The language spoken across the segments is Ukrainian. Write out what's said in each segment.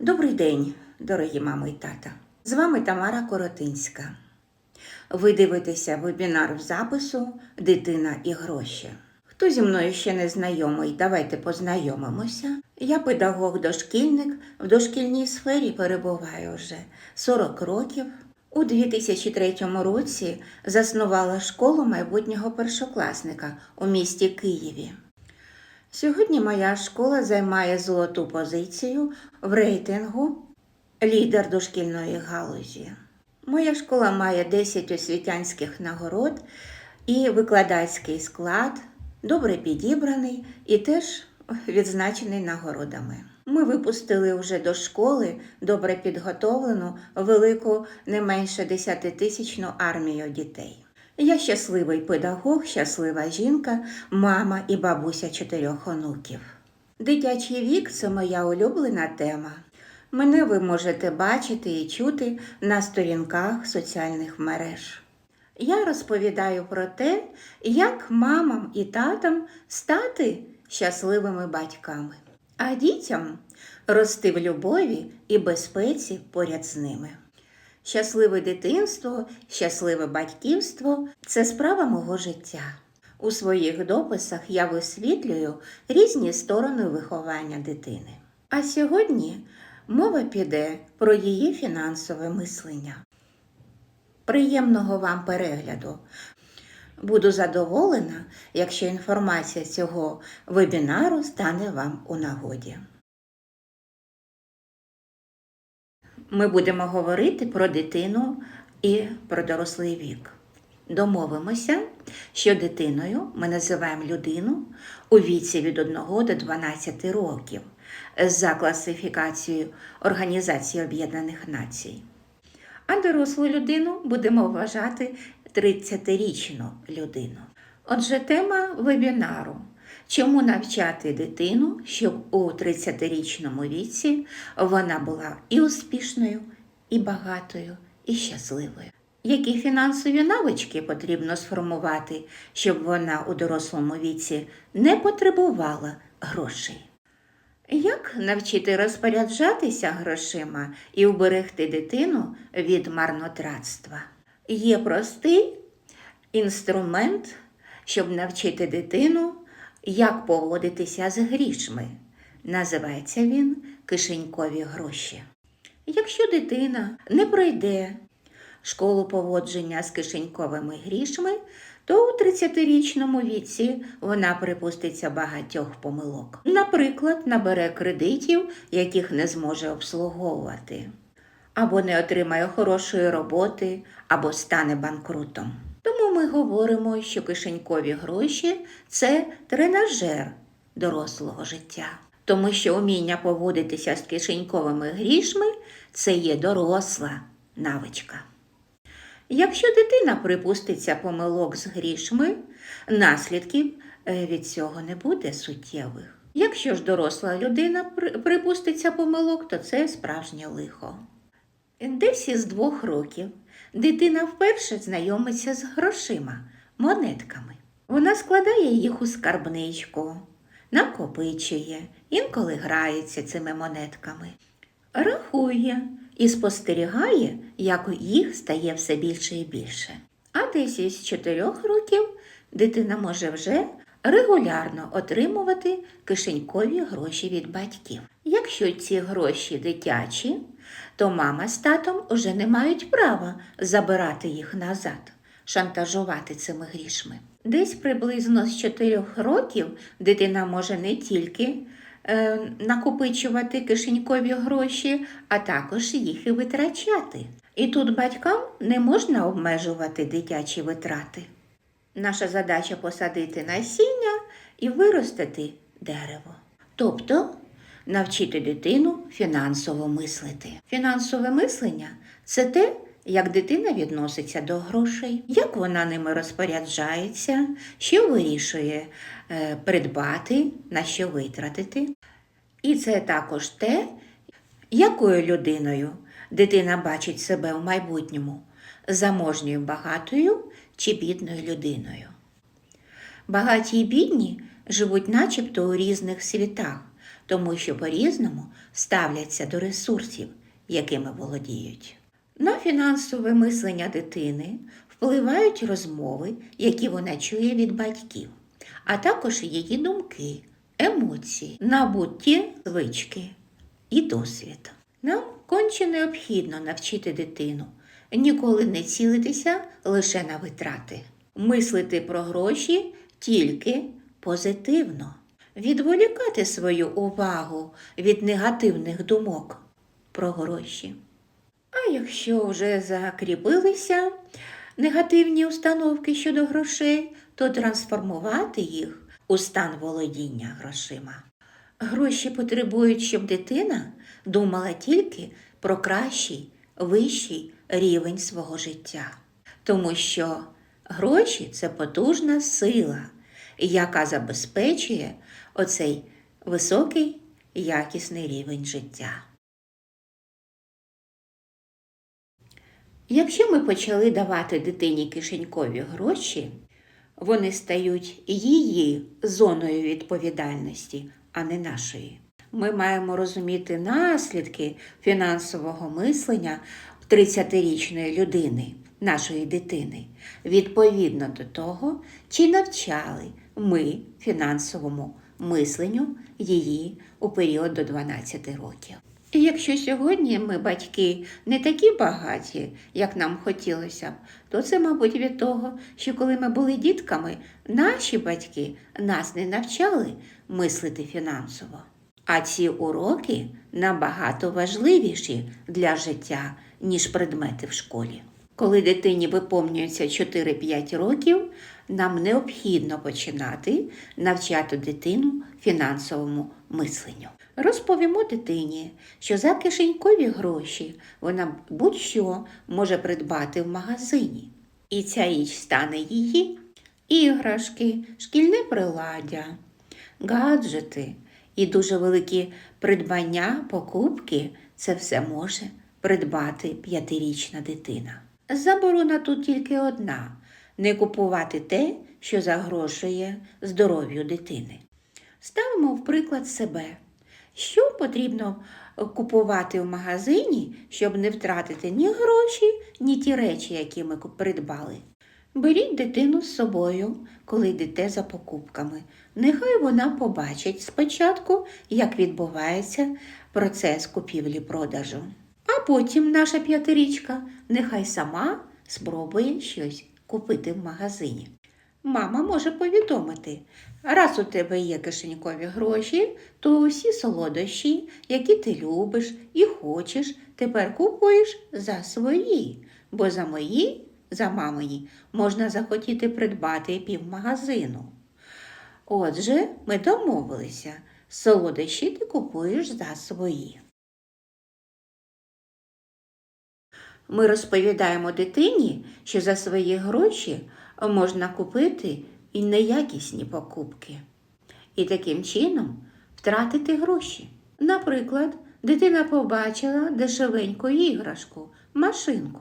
Добрий день, дорогі мами і тата. З вами Тамара Коротинська. Ви дивитеся вебінар в запису Дитина і гроші. Хто зі мною ще не знайомий, давайте познайомимося. Я педагог-дошкільник, в дошкільній сфері перебуваю вже 40 років. У 2003 році заснувала школу майбутнього першокласника у місті Києві. Сьогодні моя школа займає золоту позицію в рейтингу лідер дошкільної галузі. Моя школа має 10 освітянських нагород і викладацький склад, добре підібраний і теж відзначений нагородами. Ми випустили вже до школи добре підготовлену, велику, не менше 10-тисячну армію дітей. Я щасливий педагог, щаслива жінка, мама і бабуся чотирьох онуків. Дитячий вік це моя улюблена тема. Мене ви можете бачити і чути на сторінках соціальних мереж. Я розповідаю про те, як мамам і татам стати щасливими батьками, а дітям рости в любові і безпеці поряд з ними. Щасливе дитинство, щасливе батьківство це справа мого життя. У своїх дописах я висвітлюю різні сторони виховання дитини. А сьогодні мова піде про її фінансове мислення. Приємного вам перегляду! Буду задоволена, якщо інформація цього вебінару стане вам у нагоді. Ми будемо говорити про дитину і про дорослий вік. Домовимося, що дитиною ми називаємо людину у віці від 1 до 12 років за класифікацією Організації Об'єднаних Націй. А дорослу людину будемо вважати 30-річну людину. Отже, тема вебінару. Чому навчати дитину, щоб у 30-річному віці вона була і успішною, і багатою, і щасливою? Які фінансові навички потрібно сформувати, щоб вона у дорослому віці не потребувала грошей? Як навчити розпоряджатися грошима і уберегти дитину від марнотратства? Є простий інструмент, щоб навчити дитину, як поводитися з грішми. Називається він кишенькові гроші. Якщо дитина не пройде школу поводження з кишеньковими грішми, то у 30-річному віці вона припуститься багатьох помилок. Наприклад, набере кредитів, яких не зможе обслуговувати, або не отримає хорошої роботи, або стане банкрутом. Ми говоримо, що кишенькові гроші це тренажер дорослого життя. Тому що уміння поводитися з кишеньковими грішми це є доросла навичка. Якщо дитина припуститься помилок з грішми, наслідків е, від цього не буде суттєвих. Якщо ж доросла людина припуститься помилок, то це справжнє лихо. Десь із двох років дитина вперше знайомиться з грошима, монетками. Вона складає їх у скарбничку, накопичує, інколи грається цими монетками, рахує і спостерігає, як їх стає все більше і більше. А десь із чотирьох років дитина може вже регулярно отримувати кишенькові гроші від батьків. Якщо ці гроші дитячі, то мама з татом уже не мають права забирати їх назад, шантажувати цими грішми. Десь приблизно з 4 років дитина може не тільки е, накопичувати кишенькові гроші, а також їх і витрачати. І тут батькам не можна обмежувати дитячі витрати. Наша задача посадити насіння і виростити дерево. Тобто навчити дитину фінансово мислити. Фінансове мислення це те, як дитина відноситься до грошей, як вона ними розпоряджається, що вирішує е, придбати, на що витратити. І це також те, якою людиною дитина бачить себе в майбутньому заможньою багатою чи бідною людиною. Багаті і бідні живуть начебто у різних світах, тому що по-різному ставляться до ресурсів, якими володіють. На фінансове мислення дитини впливають розмови, які вона чує від батьків, а також її думки, емоції, набуті звички і досвід. Нам конче необхідно навчити дитину ніколи не цілитися лише на витрати, мислити про гроші тільки позитивно, відволікати свою увагу від негативних думок про гроші. А якщо вже закріпилися негативні установки щодо грошей, то трансформувати їх у стан володіння грошима. Гроші потребують, щоб дитина думала тільки про кращий, вищий рівень свого життя. Тому що гроші це потужна сила, яка забезпечує оцей високий якісний рівень життя. Якщо ми почали давати дитині кишенькові гроші, вони стають її зоною відповідальності, а не нашої. Ми маємо розуміти наслідки фінансового мислення 30-річної людини, нашої дитини, відповідно до того, чи навчали ми фінансовому мисленню її у період до 12 років. І якщо сьогодні ми, батьки, не такі багаті, як нам хотілося б, то це, мабуть, від того, що коли ми були дітками, наші батьки нас не навчали мислити фінансово. А ці уроки набагато важливіші для життя, ніж предмети в школі. Коли дитині виповнюється 4-5 років, нам необхідно починати навчати дитину фінансовому мисленню. Розповімо дитині, що за кишенькові гроші вона будь-що може придбати в магазині. І ця річ стане її іграшки, шкільне приладдя, гаджети і дуже великі придбання, покупки це все може придбати п'ятирічна дитина. Заборона тут тільки одна не купувати те, що загрошує здоров'ю дитини. Ставимо в приклад себе. Що потрібно купувати в магазині, щоб не втратити ні гроші, ні ті речі, які ми придбали? Беріть дитину з собою, коли йдете за покупками. Нехай вона побачить спочатку, як відбувається процес купівлі-продажу. А потім наша п'ятирічка нехай сама спробує щось купити в магазині. Мама може повідомити, раз у тебе є кишенькові гроші, то усі солодощі, які ти любиш і хочеш, тепер купуєш за свої, бо за мої, за мамині, можна захотіти придбати півмагазину. Отже, ми домовилися, солодощі ти купуєш за свої. Ми розповідаємо дитині, що за свої гроші можна купити і неякісні покупки. І таким чином втратити гроші. Наприклад, дитина побачила дешевеньку іграшку, машинку,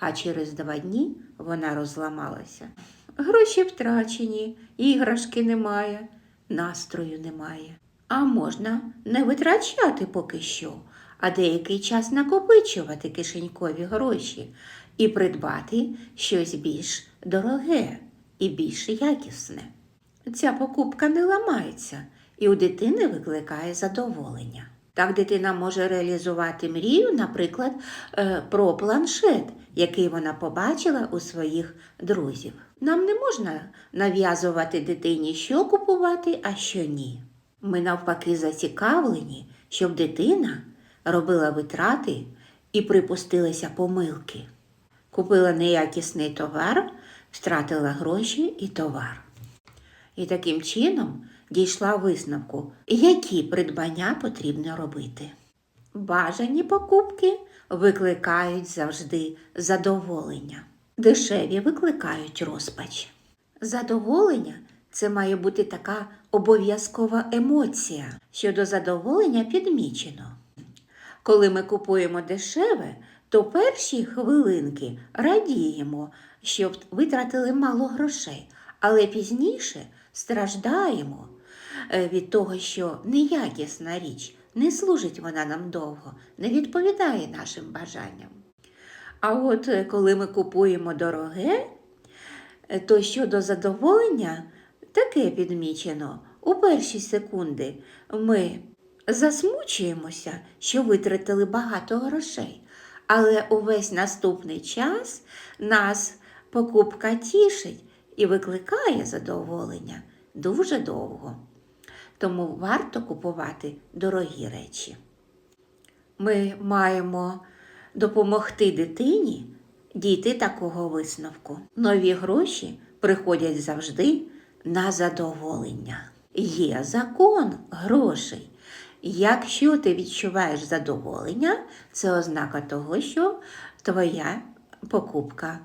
а через два дні вона розламалася. Гроші втрачені, іграшки немає, настрою немає. А можна не витрачати поки що, а деякий час накопичувати кишенькові гроші і придбати щось більш дороге і більш якісне. Ця покупка не ламається і у дитини викликає задоволення. Так дитина може реалізувати мрію, наприклад, е, про планшет, який вона побачила у своїх друзів. Нам не можна нав'язувати дитині, що купувати, а що ні. Ми навпаки зацікавлені, щоб дитина робила витрати і припустилися помилки. Купила неякісний товар, втратила гроші і товар. І таким чином дійшла висновку, які придбання потрібно робити. Бажані покупки викликають завжди задоволення, дешеві викликають розпач. Задоволення це має бути така обов'язкова емоція, що до задоволення підмічено. Коли ми купуємо дешеве, то перші хвилинки радіємо, що витратили мало грошей, але пізніше страждаємо, е, від того, що неякісна річ, не служить вона нам довго, не відповідає нашим бажанням. А от е, коли ми купуємо дороге, е, то щодо задоволення таке підмічено. У перші секунди ми засмучуємося, що витратили багато грошей, але увесь наступний час нас покупка тішить і викликає задоволення дуже довго. Тому варто купувати дорогі речі. Ми маємо допомогти дитині дійти такого висновку. Нові гроші приходять завжди на задоволення. Є закон грошей. Якщо ти відчуваєш задоволення, це ознака того, що твоя покупка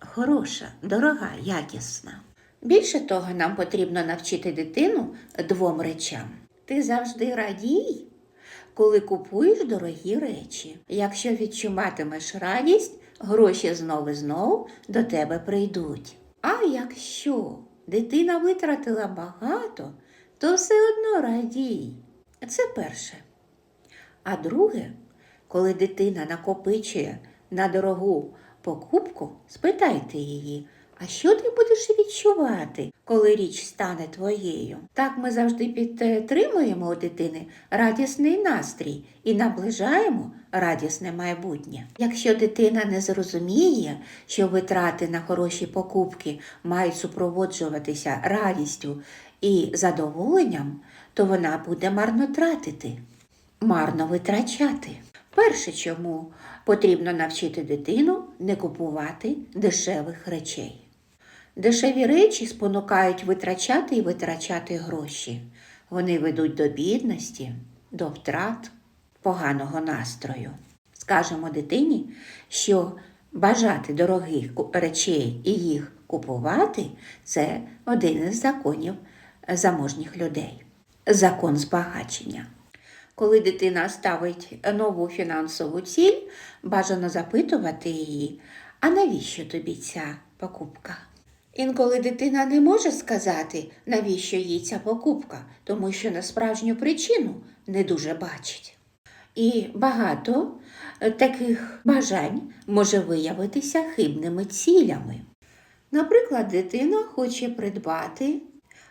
хороша, дорога, якісна. Більше того, нам потрібно навчити дитину двом речам. Ти завжди радій, коли купуєш дорогі речі. Якщо відчуватимеш радість, гроші знову і знову до тебе прийдуть. А якщо дитина витратила багато, то все одно радій. Це перше. А друге, коли дитина накопичує на дорогу покупку, спитайте її, а що ти будеш відчувати, коли річ стане твоєю? Так ми завжди підтримуємо у дитини радісний настрій і наближаємо радісне майбутнє. Якщо дитина не зрозуміє, що витрати на хороші покупки мають супроводжуватися радістю і задоволенням, то вона буде марно тратити, марно витрачати. Перше, чому потрібно навчити дитину не купувати дешевих речей. Дешеві речі спонукають витрачати і витрачати гроші. Вони ведуть до бідності, до втрат, поганого настрою. Скажемо дитині, що бажати дорогих речей і їх купувати це один із законів заможніх людей. Закон збагачення. Коли дитина ставить нову фінансову ціль, бажано запитувати її, а навіщо тобі ця покупка? Інколи дитина не може сказати, навіщо їй ця покупка, тому що на справжню причину не дуже бачить. І багато е, таких бажань може виявитися хибними цілями. Наприклад, дитина хоче придбати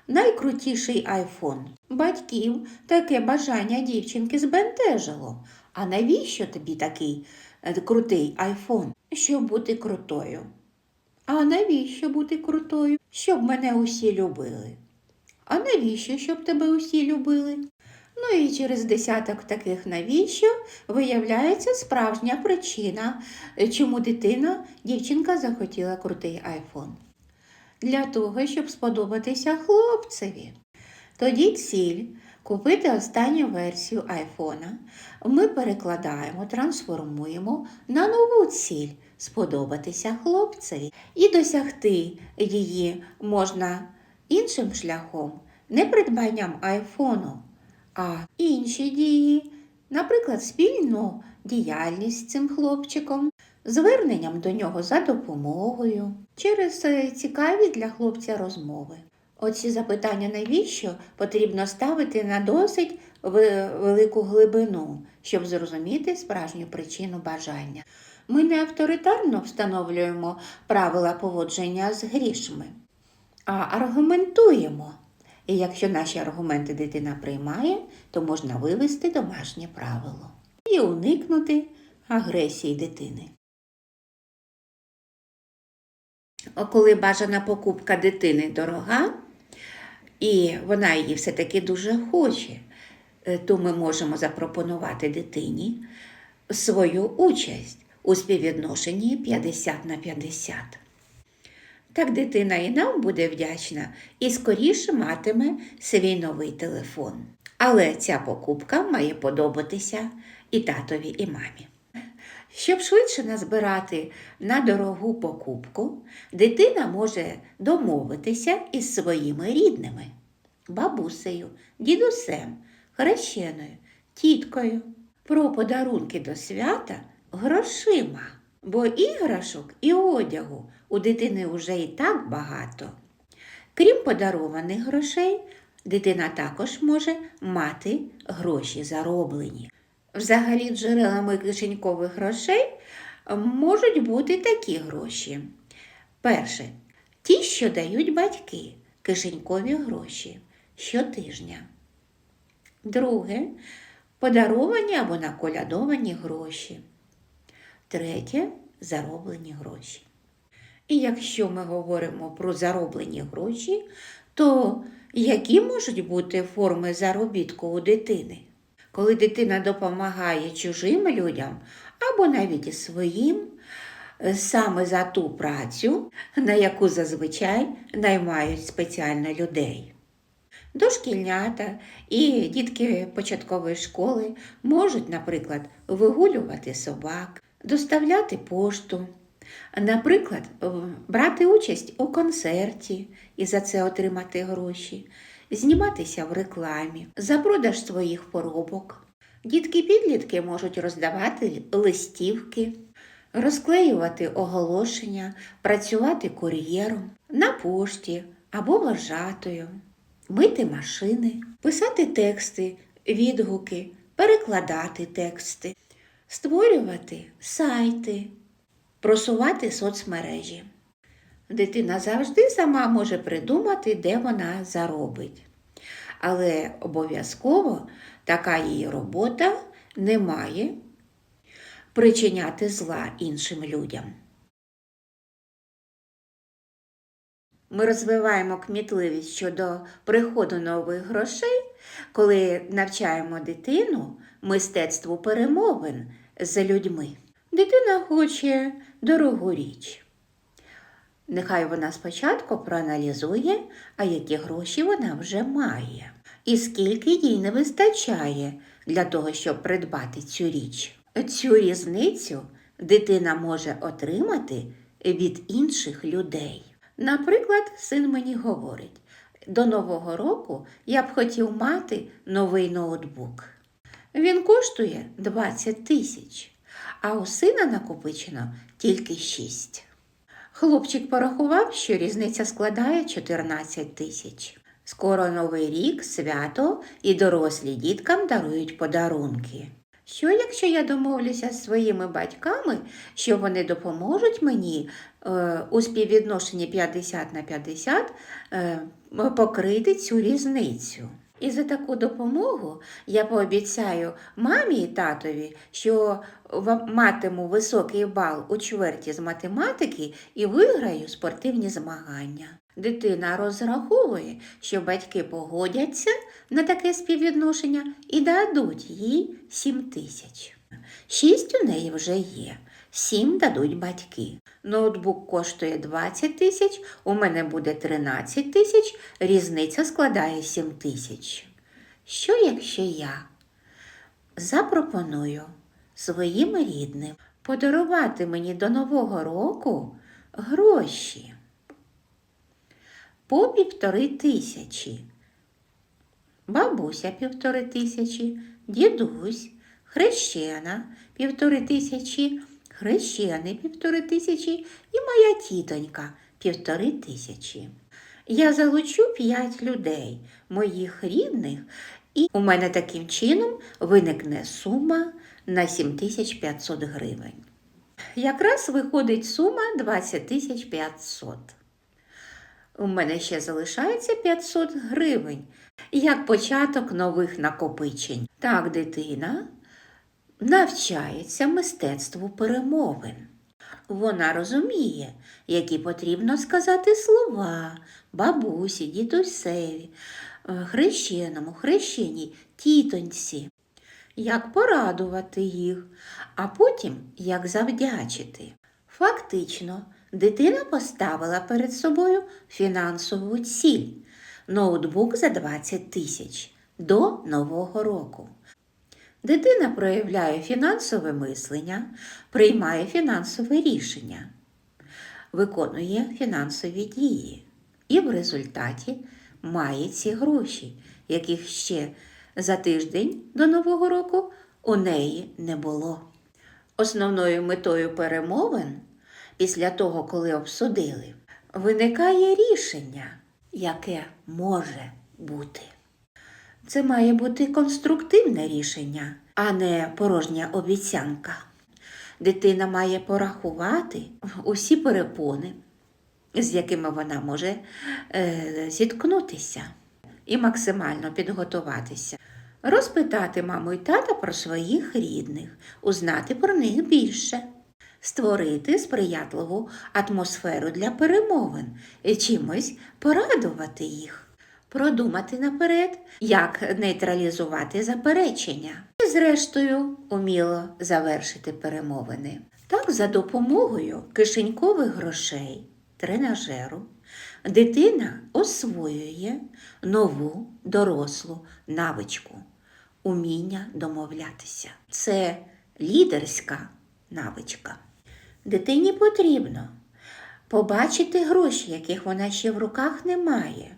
найкрутіший айфон. Батьків таке бажання дівчинки збентежило. А навіщо тобі такий е, крутий айфон? Щоб бути крутою. А навіщо бути крутою? Щоб мене усі любили. А навіщо, щоб тебе усі любили? Ну і через десяток таких навіщо виявляється справжня причина, чому дитина, дівчинка захотіла крутий айфон. Для того, щоб сподобатися хлопцеві. Тоді ціль купити останню версію айфона ми перекладаємо, трансформуємо на нову ціль сподобатися хлопцеві. І досягти її можна іншим шляхом, не придбанням айфону, а інші дії, наприклад, спільну діяльність з цим хлопчиком, зверненням до нього за допомогою, через е, цікаві для хлопця розмови. Оці запитання, навіщо потрібно ставити на досить велику глибину, щоб зрозуміти справжню причину бажання. Ми не авторитарно встановлюємо правила поводження з грішми, а аргументуємо. І якщо наші аргументи дитина приймає, то можна вивести домашнє правило і уникнути агресії дитини. Коли бажана покупка дитини дорога, і вона її все-таки дуже хоче, е, то ми можемо запропонувати дитині свою участь у співвідношенні 50 на 50. Так дитина і нам буде вдячна і скоріше матиме свій новий телефон. Але ця покупка має подобатися і татові, і мамі. Щоб швидше назбирати на дорогу покупку, дитина може домовитися із своїми рідними бабусею, дідусем, хрещеною, тіткою про подарунки до свята грошима, бо іграшок і одягу у дитини вже і так багато. Крім подарованих грошей, Дитина також може мати гроші зароблені. Взагалі, джерелами кишенькових грошей можуть бути такі гроші. Перше, ті, що дають батьки, кишенькові гроші щотижня. Друге, подаровані або наколядовані гроші. Третє зароблені гроші. І якщо ми говоримо про зароблені гроші, то які можуть бути форми заробітку у дитини? Коли дитина допомагає чужим людям або навіть своїм, саме за ту працю, на яку зазвичай наймають спеціально людей. Дошкільнята і дітки початкової школи можуть, наприклад, вигулювати собак, доставляти пошту, наприклад, брати участь у концерті і за це отримати гроші, зніматися в рекламі, за продаж своїх поробок. Дітки-підлітки можуть роздавати листівки, розклеювати оголошення, працювати кур'єром на пошті або вважатою, мити машини, писати тексти, відгуки, перекладати тексти, створювати сайти, просувати соцмережі. Дитина завжди сама може придумати, де вона заробить. Але обов'язково така її робота не має причиняти зла іншим людям. Ми розвиваємо кмітливість щодо приходу нових грошей, коли навчаємо дитину мистецтву перемовин з людьми. Дитина хоче дорогу річ. Нехай вона спочатку проаналізує, а які гроші вона вже має, і скільки їй не вистачає для того, щоб придбати цю річ. Цю різницю дитина може отримати від інших людей. Наприклад, син мені говорить: до Нового року я б хотів мати новий ноутбук. Він коштує 20 тисяч, а у сина накопичено тільки 6. Хлопчик порахував, що різниця складає 14 тисяч. Скоро новий рік, свято і дорослі діткам дарують подарунки. Що, якщо я домовлюся з своїми батьками, що вони допоможуть мені у співвідношенні 50 на 50 е, покрити цю різницю? І за таку допомогу я пообіцяю мамі і татові, що матиму високий бал у чверті з математики і виграю спортивні змагання. Дитина розраховує, що батьки погодяться на таке співвідношення і дадуть їй 7 тисяч. Шість у неї вже є, сім дадуть батьки. Ноутбук коштує 20 тисяч, у мене буде 13 тисяч, різниця складає 7 тисяч. Що якщо я запропоную своїм рідним подарувати мені до Нового року гроші по півтори тисячі? Бабуся півтори тисячі, дідусь, хрещена півтори тисячі, хрещений півтори тисячі і моя тітонька півтори тисячі. Я залучу п'ять людей, моїх рідних, і у мене таким чином виникне сума на 7500 гривень. Якраз виходить сума 20 500. У мене ще залишається 500 гривень, як початок нових накопичень. Так, дитина навчається мистецтву перемовин. Вона розуміє, які потрібно сказати слова бабусі, дідусеві, е, хрещеному, хрещеній, тітоньці, як порадувати їх, а потім як завдячити. Фактично, дитина поставила перед собою фінансову ціль ноутбук за 20 тисяч до Нового року. Дитина проявляє фінансове мислення, приймає фінансове рішення, виконує фінансові дії і в результаті має ці гроші, яких ще за тиждень до Нового року у неї не було. Основною метою перемовин після того, коли обсудили, виникає рішення, яке може бути. Це має бути конструктивне рішення, а не порожня обіцянка. Дитина має порахувати усі перепони, з якими вона може е, зіткнутися, і максимально підготуватися. Розпитати маму і тата про своїх рідних, узнати про них більше, створити сприятливу атмосферу для перемовин і чимось порадувати їх, продумати наперед, як нейтралізувати заперечення, і, зрештою, уміло завершити перемовини. Так, за допомогою кишенькових грошей, тренажеру, дитина освоює нову дорослу навичку уміння домовлятися. Це лідерська навичка. Дитині потрібно побачити гроші, яких вона ще в руках не має,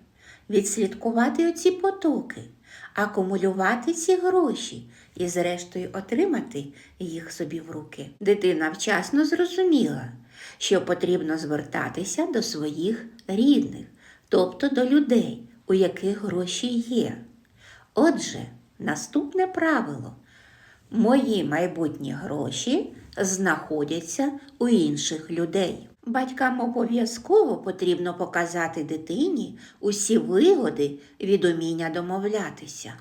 відслідкувати оці потоки, акумулювати ці гроші і, зрештою, отримати їх собі в руки. Дитина вчасно зрозуміла, що потрібно звертатися до своїх рідних, тобто до людей, у яких гроші є. Отже, наступне правило. Мої майбутні гроші знаходяться у інших людей. Батькам обов'язково потрібно показати дитині усі вигоди від уміння домовлятися.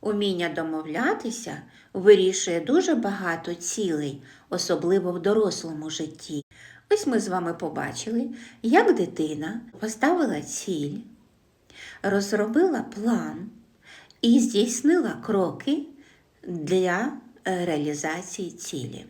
Уміння домовлятися вирішує дуже багато цілей, особливо в дорослому житті. Ось ми з вами побачили, як дитина поставила ціль, розробила план і здійснила кроки для е, реалізації цілі.